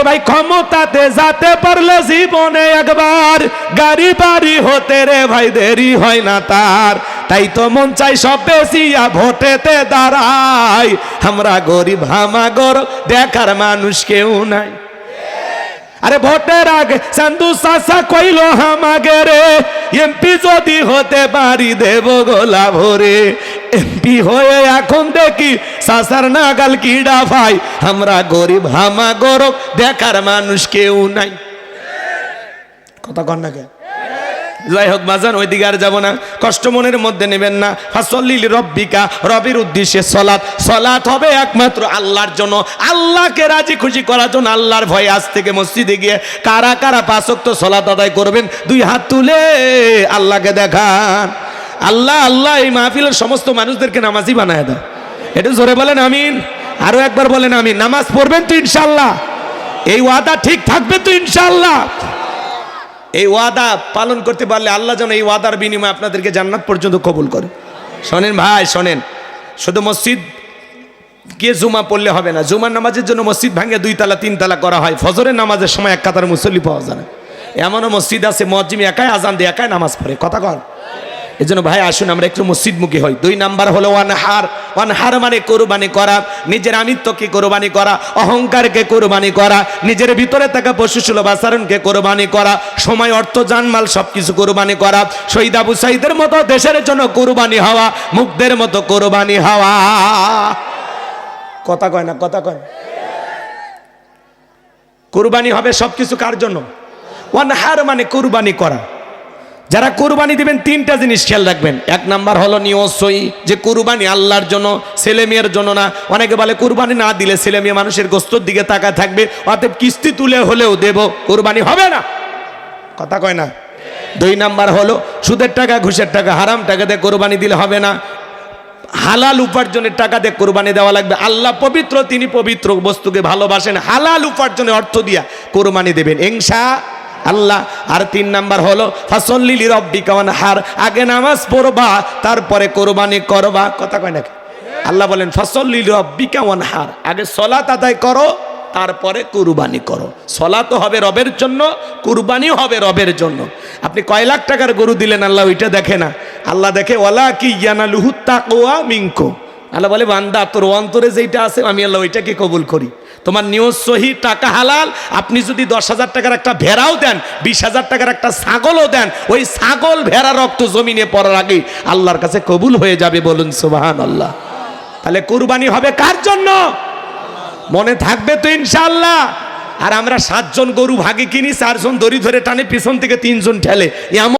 আরে ভাই, ক্ষমতাতে যেতে পারলে জীবনে একবার। গাড়ি বাড়ি হতে রে ভাই, দেরি হয় না তার। তাই তো মন চাই সব বেশিয়া ভোটেতে দাঁড়াই। আমরা গরিব হামাগর, দেখার মানুষ কেউ নাই। আরে ভোটের আগে চান্দু চাষা কইল হামাগে রে এমপি যদি হতে পারি দেব গোলা ভরে এমপি হয়ে এখন দেখি সাসার নাগাল কিডা ভাই আমরা গরিব, হামা গরব, দেখার মানুষ কেউ নাই। কথা কন না যাই হোক, বাজান, ওইদিকে আর যাব না। কষ্ট মনের মধ্যে নেবেন না। ফাসল্লিল রব্বিকা, রবির উদ্দেশ্যে সলাৎ। সলাৎ হবে একমাত্র আল্লাহর জন্য। আল্লাহকে রাজি খুশি করার জন্য আল্লাহর ভয়ে আজ থেকে মসজিদে গিয়ে কারা কারা পাঁচক্ত সলাৎ আদায় করবেন, দুই হাত তুলে আল্লাহকে দেখান। আল্লাহ আল্লাহ এই মাহফিলের সমস্ত মানুষদেরকে নামাজি বানায় দেয়। এটা জোরে বলেন আমিন। আরও একবার বলেন আমিন। নামাজ পড়বেন তো ইনশাল্লাহ এই ওয়াদা ঠিক থাকবে তো ইনশাল্লাহ এই ওয়াদা পালন করতে পারলে আল্লাহ যেন এই ওয়াদার বিনিময়ে আপনাদেরকে জান্নাত পর্যন্ত কবুল করে। শোনেন ভাই, শোনেন। শুধু মসজিদ গিয়ে জুমা পড়লে হবে না। জুমার নামাজের জন্য মসজিদ ভাঙে দুই তালা, তিন তালা করা হয়। ফজরের নামাজের সময় এক কাতার মুসল্লি পাওয়া যায় না। এমনও মসজিদ আছে, মসজিদ একাই আজান দিয়ে, একাই নামাজ পড়ে। কথা কন। এই জন্য ভাই, আসুন, আমরা একটু মসজিদমুখী হই। দুই নাম্বার হলো ওয়ানহার। ওয়ানহার মানে কোরবানি করা, নিজের আমিত্বকে কোরবানি করা, অহংকারকে কোরবানি করা, নিজের ভিতরে থাকা পশু সুলভ আচরণকে কোরবানি করা, সময়, অর্থ, জানমাল সব কিছু কোরবানি করা, শহীদ আবু সাইদের মতো দেশের জন্য কোরবানি হওয়া, মুগ্ধের মতো কোরবানি হওয়া। কথা কয় না, কথা কয়। কোরবানি হবে সব কিছু কার জন্য? ওয়ানহার মানে কোরবানি করা। যারা কুরবানি দিবেন, তিনটা জিনিস খেয়াল রাখবেন। এক নাম্বার হলো নিয়সই যে কুরবানি আল্লাহর জন্য, ছেলে মেয়ের জন্য না। অনেকে বলে, কুরবানি না দিলে ছেলে মেয়ে মানুষের গোস্তর দিকে তাকায় থাকবে, অতএব কিস্তি তুলে হলেও দেব, কুরবানি হবে না। কথা কয় না? দুই নাম্বার হলো, সুদের টাকা, ঘুষের টাকা, হারাম টাকা দিয়ে কোরবানি দিলে হবে না। হালাল উপার্জনের টাকা দিয়ে কোরবানি দেওয়া লাগবে। আল্লাহ পবিত্র, তিনি পবিত্র বস্তুকে ভালোবাসেন। হালাল উপার্জনের অর্থ দিয়া কোরবানি দেবেন। এংসা আল্লাহ, আর তিন নাম্বার হলো ফাসল্লিলি রব্বি কাওয়ান হার আগে নামাজ পড়বা, তারপরে কোরবানি করবা। কথা কয় নাকি? আল্লাহ বলেন ফসল্লিল রব্বি কাওয়ান হার আগে সলাত আদায় করো, তারপরে কুরবানি করো। সলা তো হবে রবের জন্য, কুরবানিও হবে রবের জন্য। আপনি কয় লাখ টাকার গরু দিলেন, আল্লাহ ওইটা দেখে না। আল্লাহ দেখে ওলা কি ইয়ানা লুহু তাকোয়া মিঙ্কো আল্লাহ বলে, বান্দা, তোর অন্তরে যেইটা আছে, আমি আল্লাহ ওইটাকে কবুল করি। তোমার নিয়জ সহি, টাকা হালাল, আপনি যদি দশ হাজার টাকার একটা ভেড়াও দেন, বিশ হাজার টাকার একটা ছাগলও দেন, ওই ছাগল ভেড়া রক্ত জমিনে পড়ার আগে আল্লাহর কাছে কবুল হয়ে যাবে বলুন সুবাহান আল্লাহ তাহলে কুরবানি হবে কার জন্য? মনে থাকবে তো ইনশাল্লাহ আর আমরা সাতজন গরু ভাগে কিনি, চারজন দড়ি ধরে টানে, পিছন থেকে তিনজন ঠেলে। এমন